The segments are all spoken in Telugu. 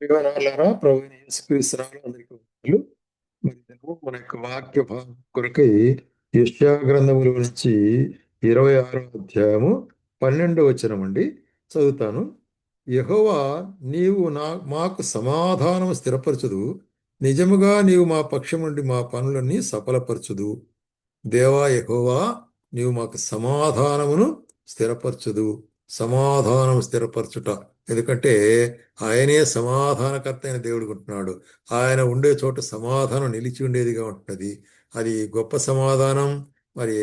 ప్రియమనాలారా ప్రభు యేసుక్రీస్తు అందరికీ మరి మన యొక్క వాక్య భాగం కొరకై యష్యా గ్రంథముల నుంచి ఇరవై ఆరో అధ్యాయము పన్నెండో వచనం అండి. చదువుతాను. యహోవా నీవు నా మాకు సమాధానము స్థిరపరచదు. నిజముగా నీవు మా పక్షం నుండి మా పనులన్నీ సఫలపరచుదు. దేవా యహోవా నీవు మాకు సమాధానమును స్థిరపరచదు. సమాధానం స్థిరపరచుట. ఎందుకంటే ఆయనే సమాధానకర్త అయిన దేవుడు ఉంటున్నాడు ఆయన ఉండే చోట సమాధానం నిలిచి ఉండేదిగా ఉంటున్నది అది గొప్ప సమాధానం మరి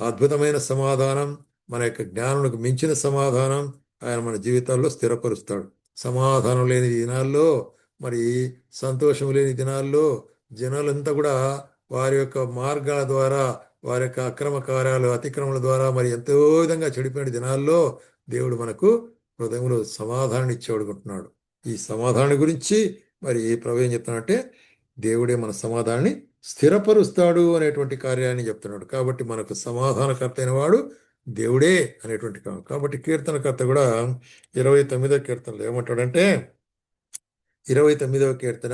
అద్భుతమైన సమాధానం మన యొక్క జ్ఞానులకు మించిన సమాధానం ఆయన మన జీవితాల్లో స్థిరపరుస్తాడు. సమాధానం లేని దినాల్లో మరి సంతోషం లేని దినాల్లో జనాలంతా కూడా వారి యొక్క మార్గాల ద్వారా వారి యొక్క అక్రమ కార్యాలు అతిక్రమల ద్వారా మరి ఎంతో విధంగా చెడిపోయిన దినాల్లో దేవుడు మనకు హృదయంలో సమాధానం ఇచ్చేవాడుకుంటున్నాడు ఈ సమాధానం గురించి మరి ప్రవేశం ఏం చెప్తున్నాడంటే దేవుడే మన సమాధానాన్ని స్థిరపరుస్తాడు అనేటువంటి కార్యాన్ని చెప్తున్నాడు. కాబట్టి మనకు సమాధానకర్త అయిన వాడు దేవుడే అనేటువంటి కా- కాబట్టి కీర్తనకర్త కూడా ఇరవై తొమ్మిదో కీర్తనలో ఏమంటాడంటే ఇరవై తొమ్మిదవ కీర్తన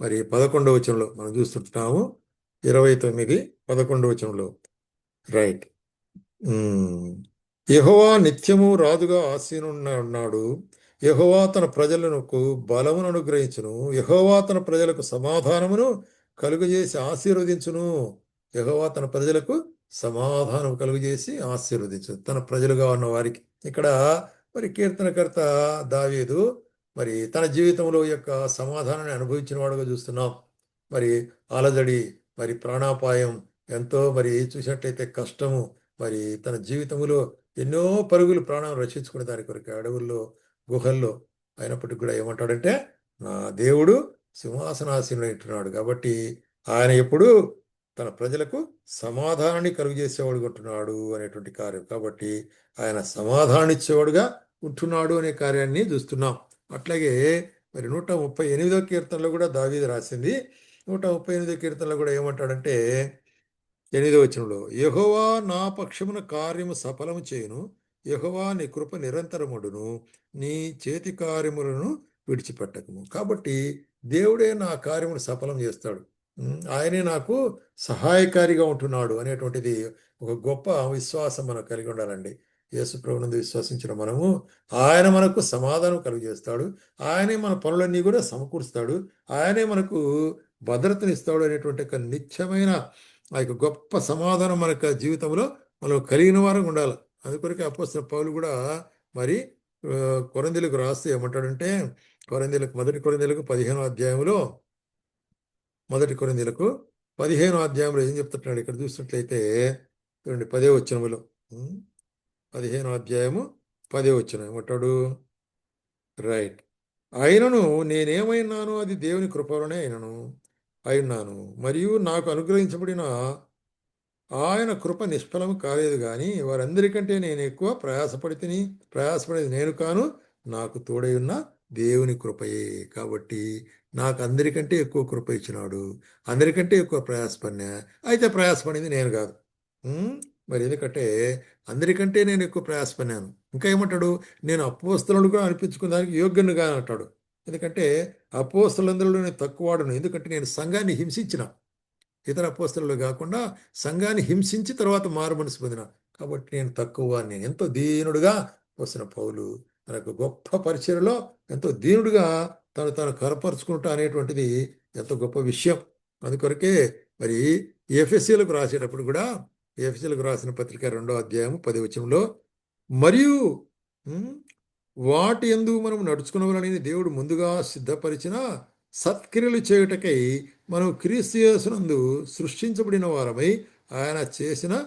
మరి పదకొండవ వచనంలో మనం చూస్తుంటున్నాము. ఇరవై తొమ్మిది పదకొండవ వచనంలో. రైట్. యహోవా నిత్యము రాజుగా ఆసీనున్నాడు యహోవా తన ప్రజలకు బలమును అనుగ్రహించును. యహోవా తన ప్రజలకు సమాధానమును కలుగజేసి ఆశీర్వదించును. యహోవా తన ప్రజలకు సమాధానం కలుగజేసి ఆశీర్వదించు తన ప్రజలుగా ఉన్న వారికి. ఇక్కడ మరి కీర్తనకర్త దావీదు మరి తన జీవితంలో యొక్క సమాధానాన్ని అనుభవించిన వాడుగా చూస్తున్నాం. మరి అలజడి మరి ప్రాణాపాయం ఎంతో మరి చూసినట్లయితే కష్టము మరి తన జీవితంలో ఎన్నో పరుగులు ప్రాణం రక్షించుకునే దాని కొరకు అడవుల్లో గుహల్లో అయినప్పటికీ కూడా ఏమంటాడంటే నా దేవుడు సింహాసనాసీనుడు అంటున్నాడు కాబట్టి ఆయన ఎప్పుడు తన ప్రజలకు సమాధానాన్ని కలుగు చేసేవాడు ఉంటున్నాడు అనేటువంటి కార్యం. కాబట్టి ఆయన సమాధానిచ్చేవాడుగా ఉంటున్నాడు అనే కార్యాన్ని చూస్తున్నాం. అట్లాగే మరి నూట ముప్పై ఎనిమిదో కీర్తనలో కూడా దావీది రాసింది. నూట ముప్పై ఎనిమిదో కీర్తనలో కూడా ఏమంటాడంటే ఎనిమిదో వచనంలో యహోవా నా పక్షమున కార్యము సఫలము చేయును యహోవా నీ కృప నిరంతరముడును నీ చేతి కార్యములను విడిచిపెట్టకము. కాబట్టి దేవుడే నా కార్యమును సఫలం చేస్తాడు. ఆయనే నాకు సహాయకారిగా ఉంటున్నాడు అనేటువంటిది ఒక గొప్ప విశ్వాసం మనం కలిగి ఉండాలండి. యేసు ప్రభునందు విశ్వసించిన మనము ఆయన మనకు సమాధానం కలుగజేస్తాడు ఆయనే మన పనులన్నీ కూడా సమకూరుస్తాడు. ఆయనే మనకు భద్రతనిస్తాడు అనేటువంటి ఒక నిత్యమైన ఆ యొక్క గొప్ప సమాధానం మన యొక్క జీవితంలో మనం కలిగిన వారం ఉండాలి. అందుకొరకే అపోస్తున్న పౌలు కూడా మరి ఆ, కొరందీలకు రాస్తే ఏమంటాడంటే కొరందీలకు మొదటి కొరందీలకు పదిహేనో అధ్యాయంలో మొదటి కొరిందీలకు పదిహేనో అధ్యాయంలో ఏం చెప్తున్నాడు ఇక్కడ చూసినట్లయితే చూడండి పదే వచ్చినములో పదిహేను పదిహేనో అధ్యాయము పదే వచ్చిన ఏమంటాడు? రైట్. అయినను నేనేమైనాను అది దేవుని కృపలోనే అయినను. అయినాను మరియు నాకు అనుగ్రహించబడిన ఆయన కృప నిష్ఫలం కాలేదు కానీ వారందరికంటే నేను ఎక్కువ ప్రయాసపడి తిని ప్రయాసపడేది నేను కాను నాకు తోడై ఉన్న దేవుని కృపయే. కాబట్టి నాకు అందరికంటే ఎక్కువ కృప ఇచ్చినాడు. అందరికంటే ఎక్కువ ప్రయాసపడినా అయితే ప్రయాసపడింది నేను కాదు. మరి ఎందుకంటే అందరికంటే నేను ఎక్కువ ప్రయాసపడినాను. ఇంకా ఏమంటాడు? నేను అపోస్తలుడుగా అనిపించుకున్న దానికి యోగ్యునిగా అంటాడు ఎందుకంటే అపోస్తలందరిలో నేను తక్కువవాడును ఎందుకంటే నేను సంఘాన్ని హింసించిన. ఇతర అపోస్తలు కాకుండా సంఘాన్ని హింసించి తర్వాత మారు మనసు పొందిన. కాబట్టి నేను తక్కువ నేను ఎంతో దీనుడుగా వస్తున్న పౌలు. తనకు గొప్ప పరిచయలో ఎంతో దీనుడుగా తను తను కనపరుచుకుంటా అనేటువంటిది ఎంతో గొప్ప విషయం. అందుకొరకే మరి ఎఫ్ఎస్సీలకు రాసేటప్పుడు కూడా ఎఫ్ఎస్సీలకు రాసిన పత్రిక రెండో అధ్యాయం పది వచనంలో మరియు వాటి ఎందు మనం నడుచుకునవలని దేవుడు ముందుగా సిద్ధపరిచిన సత్క్రియలు చేయుటకై మనం క్రీస్తు యేసునందు సృష్టించబడిన వారమై ఆయన చేసిన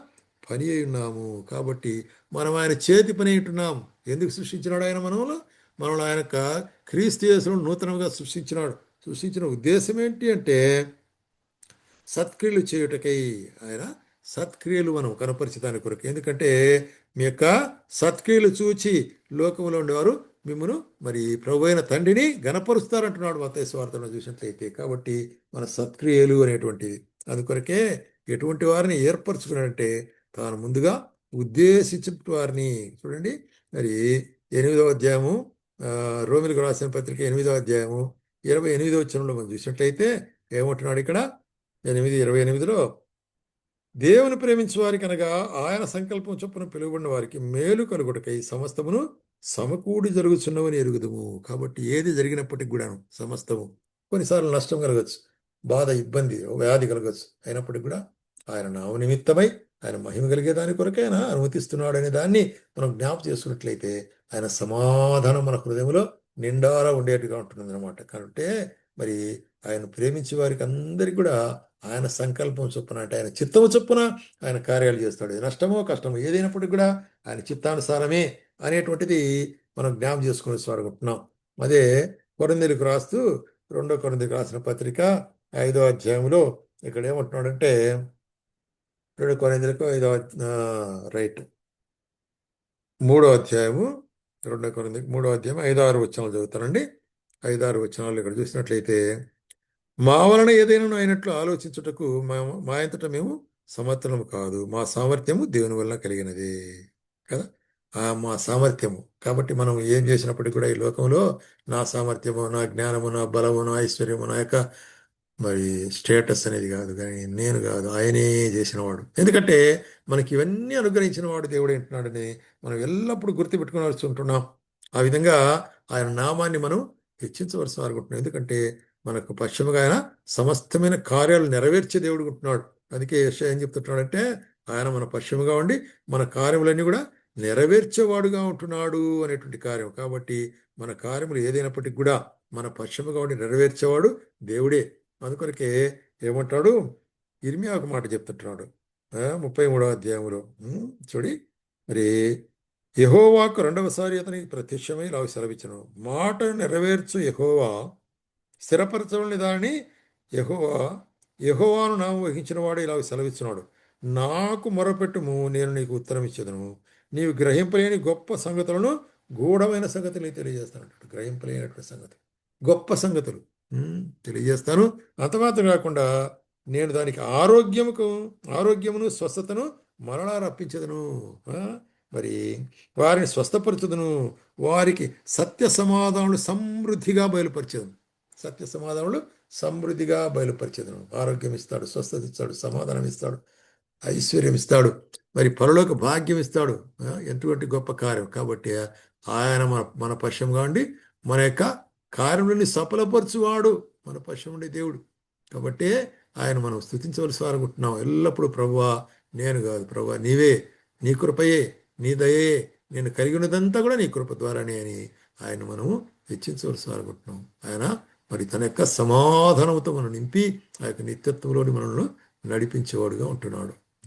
పని అయి ఉన్నాము. కాబట్టి మనం ఆయన చేతి పని ఉంటున్నాం. ఎందుకు సృష్టించినాడు ఆయన మనలో మనల్ని ఆయన యొక్క క్రీస్తు నూతనంగా సృష్టించినాడు. సృష్టించిన ఉద్దేశం ఏంటి అంటే సత్క్రియలు చేయుటకై ఆయన సత్క్రియలు మనం కనపరిచదాని కొరకు. ఎందుకంటే మీ యొక్క సత్క్రియలు చూచి లోకంలో ఉండేవారు. మిమ్మను మరి ప్రభు అయిన తండ్రిని గణపరుస్తారంటున్నాడు మత స్వార్థను చూసినట్లయితే. కాబట్టి మన సత్క్రియలు అనేటువంటిది. అందుకొరకే ఎటువంటి వారిని ఏర్పరచుకున్నాడంటే తాను ముందుగా ఉద్దేశించిన వారిని చూడండి. మరి ఎనిమిదవ అధ్యాయము రోమిలకు రాసిన పత్రిక ఎనిమిదవ అధ్యాయము ఇరవై ఎనిమిదో చరణంలో మనం చూసినట్లయితే ఏమంటున్నాడు ఇక్కడ? ఎనిమిది ఇరవై ఎనిమిదిలో దేవుని ప్రేమించు వారికి అనగా ఆయన సంకల్పం చొప్పున పిలువబడిన వారికి మేలు కలుగుటకై సమస్తమును సమకూడి జరుగుతున్నవని ఎరుగుదము. కాబట్టి ఏది జరిగినప్పటికి కూడాను సమస్తము కొన్నిసార్లు నష్టం కలగచ్చు బాధ ఇబ్బంది వ్యాధి కలగచ్చు. అయినప్పటికి కూడా ఆయన నామ నిమిత్తమై ఆయన మహిమ కలిగే దాని కొరకే ఆయన అనుమతిస్తున్నాడు అనే దాన్ని మనం జ్ఞాపకం చేసుకున్నట్లయితే ఆయన సమాధానం మన హృదయంలో నిండారా ఉండేట్టుగా ఉంటుంది అనమాట కాబట్టి మరి ఆయన ప్రేమించే వారికి అందరికి కూడా ఆయన సంకల్పం చొప్పున అంటే ఆయన చిత్తము చొప్పున ఆయన కార్యాలు చేస్తాడు. నష్టమో కష్టమో ఏదైనప్పటికీ కూడా ఆయన చిత్తానుసారమే అనేటువంటిది మనం జ్ఞాపం చేసుకునే స్వాడుకుంటున్నాం అదే కొరందీలకు రాస్తూ రెండో కొరందీలకు రాసిన పత్రిక ఐదో అధ్యాయంలో ఇక్కడ ఏమంటున్నాడంటే రెండు కొరింథీయులకు ఐదో రైట్. మూడో అధ్యాయము రెండో కొరింథీయులకు మూడో అధ్యాయం ఐదో ఆరు వచనాలు చదువుతానండి. ఐదారు ఆరు వచనాలు ఇక్కడ చూసినట్లయితే మా వలన ఏదైనా అయినట్లు ఆలోచించుటకు మా ఎంతట మేము సమర్థనము కాదు. మా సామర్థ్యము దేవుని వలన కలిగినది కదా? ఆ మా సామర్థ్యము. కాబట్టి మనం ఏం చేసినప్పటికీ కూడా ఈ లోకంలో నా సామర్థ్యము నా జ్ఞానము నా బలము నా ఐశ్వర్యము నా యొక్క మరి స్టేటస్ అనేది కాదు కానీ నేను కాదు ఆయనే చేసినవాడు. ఎందుకంటే మనకి ఇవన్నీ అనుగ్రహించిన వాడు దేవుడు అంటున్నాడని మనం ఎల్లప్పుడూ గుర్తుపెట్టుకోవాల్సి ఉంటున్నాం ఆ విధంగా ఆయన నామాన్ని మనం హెచ్చించవలసిన అనుకుంటున్నాం ఎందుకంటే మనకు పశ్చిమగా ఆయన సమస్తమైన కార్యాలు నెరవేర్చే దేవుడు ఉంటున్నాడు. అందుకే యశ ఏం చెప్తున్నాడంటే ఆయన మన పశ్చిమగా ఉండి మన కార్యములన్నీ కూడా నెరవేర్చేవాడుగా ఉంటున్నాడు అనేటువంటి కార్యం. కాబట్టి మన కార్యములు ఏదైనప్పటికీ కూడా మన పశ్చిమగా ఉండి నెరవేర్చేవాడు దేవుడే. అందుకొరకే ఏమంటాడు? ఇర్మియా ఒక మాట చెప్తుంటున్నాడు. ముప్పై మూడవ అధ్యాయంలో. చూడి. మరి యహోవాకు రెండవసారి అతనికి ప్రత్యక్షమై ఇలా సెలవిచ్చను. మాట నెరవేర్చు యహోవా. స్థిరపరచని దానిని యహోవా యహోవాను నామం వహించిన వాడు ఇలా సెలవిస్తున్నాడు నాకు మొరపెట్టుము నేను నీకు ఉత్తరం ఇచ్చేదను నీవు గ్రహింపలేని గొప్ప సంగతులను గూఢమైన సంగతులు తెలియజేస్తాను గ్రహింపలేనటువంటి సంగతి గొప్ప సంగతులు. తెలియజేస్తాను. అంత మాత్రం కాకుండా నేను దానికి ఆరోగ్యముకు ఆరోగ్యమును స్వస్థతను మరలా రప్పించదును. మరి వారిని స్వస్థపరచదును. వారికి సత్య సమాధానాలు సమృద్ధిగా బయలుపరిచేదను. సత్య సమాధానములు సమృద్ధిగా బయలుపరిచేదను. ఆరోగ్యం ఇస్తాడు స్వస్థత ఇస్తాడు సమాధానం ఇస్తాడు ఐశ్వర్యం ఇస్తాడు మరి పరలోక భాగ్యం ఇస్తాడు ఎటువంటి గొప్ప కార్యం? కాబట్టి ఆయన మన మన పశ్చిమగా ఉండి మన యొక్క కార్యములని సఫలపరచువాడు మన పశ్చిమ ఉండే దేవుడు. కాబట్టి ఆయన మనం స్థుతించవలసి వారనుకుంటున్నాం. ఎల్లప్పుడూ ప్రభువా నేను కాదు ప్రభువా నీవే నీ కృపయే నీ దయే నేను కలిగి ఉన్నదంతా కూడా నీ కృప ద్వారానే అని ఆయన మనము హెచ్చించవలసి వారనుకుంటున్నాం. ఆయన మరి తన యొక్క సమాధానంతో మనం నింపి ఆ యొక్క నిత్యత్వంలోని మనల్ని నడిపించేవాడుగా ఉంటున్నాడు.